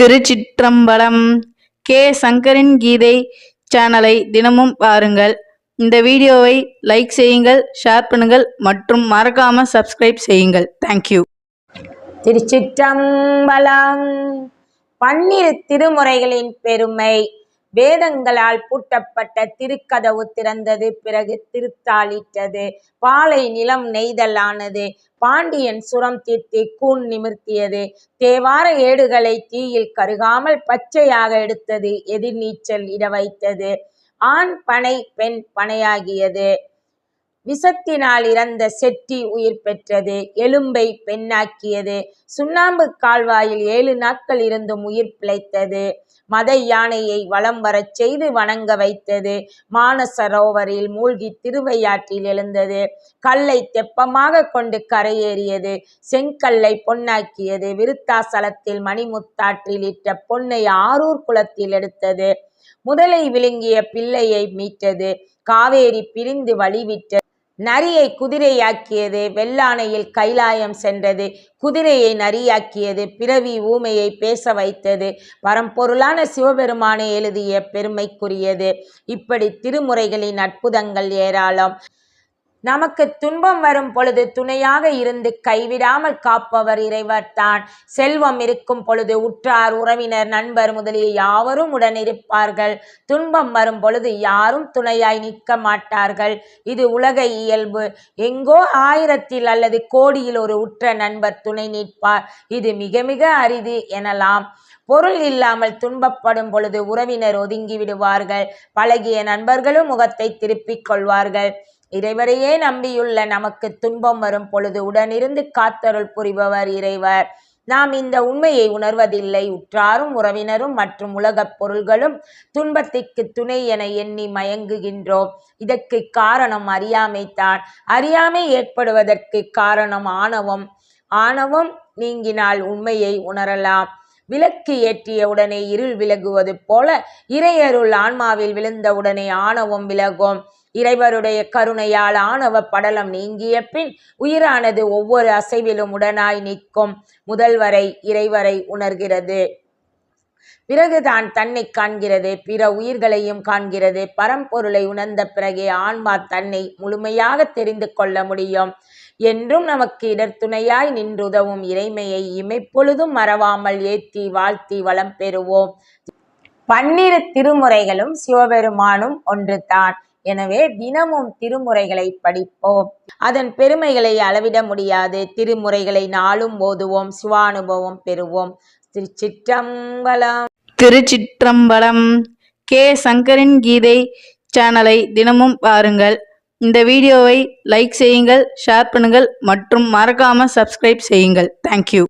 திருச்சிற்றம்பலம் K. சங்கரின் கீதை சேனலை தினமும் பாருங்கள். இந்த வீடியோவை லைக் செய்யுங்கள் ஷேர் பண்ணுங்கள் மற்றும் மறக்காம சப்ஸ்கிரைப் செய்யுங்கள். தேங்க்யூ திருச்சிற்றம்பலம் பன்னிரு திருமுறைகளின் பெருமை. வேதங்களால் பூட்டப்பட்ட திருக்கதவு திறந்தது பிறகு திருத்தாளிட்டது. பாலை நிலம் நெய்தலானது. பாண்டியன் சுரம் தீர்த்தி கூன் நிமிர்த்தியது. தேவார ஏடுகளை தீயில் கருகாமல் பச்சையாக எடுத்தது. எதிர்நீச்சல் இட வைத்தது. ஆண் பனை பெண் பனையாகியது. விஷத்தினால் இறந்த செட்டி உயிர் பெற்றது எலும்பை பெண்ணாக்கியது சுண்ணாம்பு கால்வாயில் ஏழு நாட்கள் இருந்தும் உயிர் பிழைத்தது மத யானையை வலம் வரச் செய்து வணங்க வைத்தது மானசரோவரில் மூழ்கி திருவையாற்றில் எழுந்தது கல்லை தெப்பமாக கொண்டு கரையேறியது செங்கல்லை பொன்னாக்கியது விருத்தாசலத்தில் மணிமுத்தாற்றில் இட்ட பொன்னை ஆரூர் குளத்தில் எடுத்தது முதலை விழுங்கிய பிள்ளையை மீட்டது காவேரி பிரிந்து வழிவிட்டது. நரியை குதிரையாக்கியது வெள்ளானையில் கைலாயம் சென்றது. குதிரையை நரியாக்கியது பிறவி ஊமையை பேச வைத்தது. பரம்பொருளான சிவபெருமானை எழுதிய பெருமைக்குரியது. இப்படி திருமுறைகளின் அற்புதங்கள் ஏராளம். நமக்கு துன்பம் வரும் பொழுது துணையாக இருந்து கைவிடாமல் காப்பவர் இறைவர்தான் செல்வம் இருக்கும் பொழுது உற்றார் உறவினர் நண்பர் முதலிய யாவரும் உடன் இருப்பார்கள் துன்பம் வரும் பொழுது யாரும் துணையாய் நிற்க மாட்டார்கள். இது உலக இயல்பு. எங்கோ ஆயிரத்தில் அல்லது கோடியில் ஒரு உற்ற நண்பர் துணை நிற்பார். இது மிக மிக அரிது எனலாம். பொருள் இல்லாமல் துன்பப்படும் பொழுது உறவினர் ஒதுங்கி விடுவார்கள். பழகிய நண்பர்களும் முகத்தை திருப்பிக் கொள்வார்கள். இறைவரையே நம்பியுள்ள நமக்கு துன்பம் வரும் பொழுது உடனிருந்து காத்தருள் புரிபவர் இறைவர். நாம் இந்த உண்மையை உணர்வதில்லை. உற்றாரும் உறவினரும் மற்றும் உலகப் பொருள்களும் துன்பத்திற்கு துணை என எண்ணி மயங்குகின்றோம். இதற்கு காரணம் அறியாமைத்தான் அறியாமை ஏற்படுவதற்கு காரணம் ஆணவம். ஆணவம் நீங்கினால் உண்மையை உணரலாம். விளக்கு ஏற்றிய உடனே இருள் விலகுவது போல இறையருள் ஆன்மாவில் விழுந்த உடனே ஆணவம் விலகும். இறைவருடைய கருணையால் ஆணவ படலம் நீங்கிய பின் உயிரானது ஒவ்வொரு அசைவிலும் உடனாய் நிற்கும். முதல்வரை இறைவரை உணர்கிறது. பிறகுதான் தன்னை காண்கிறது. பிற உயிர்களையும் காண்கிறது. பரம்பொருளை உணர்ந்த பிறகே ஆன்மா தன்னை முழுமையாக தெரிந்து கொள்ள முடியும். என்றும் நமக்கு இடர்த்துணையாய் நின்றுதவும் இறைமையை இமைப்பொழுதும் மறவாமல் ஏத்தி வாழ்த்தி வளம் பெறுவோம். பன்னிரு திருமுறைகளும் சிவபெருமானும் ஒன்றுதான். எனவே தினமும் திருமுறைகளை படிப்போம். அதன் பெருமைகளை அளவிட முடியாது. திருமுறைகளை நாளும் ஓதுவோம். சிவானுபவம் பெறுவோம். திருச்சிற்றம்பலம். திருச்சிற்றம்பலம். கே. சங்கரின் கீதை சேனலை தினமும் பாருங்கள். இந்த வீடியோவை லைக் செய்யுங்கள் ஷேர் பண்ணுங்கள் மற்றும் மறக்காம சப்ஸ்கிரைப் செய்யுங்கள். தேங்க்யூ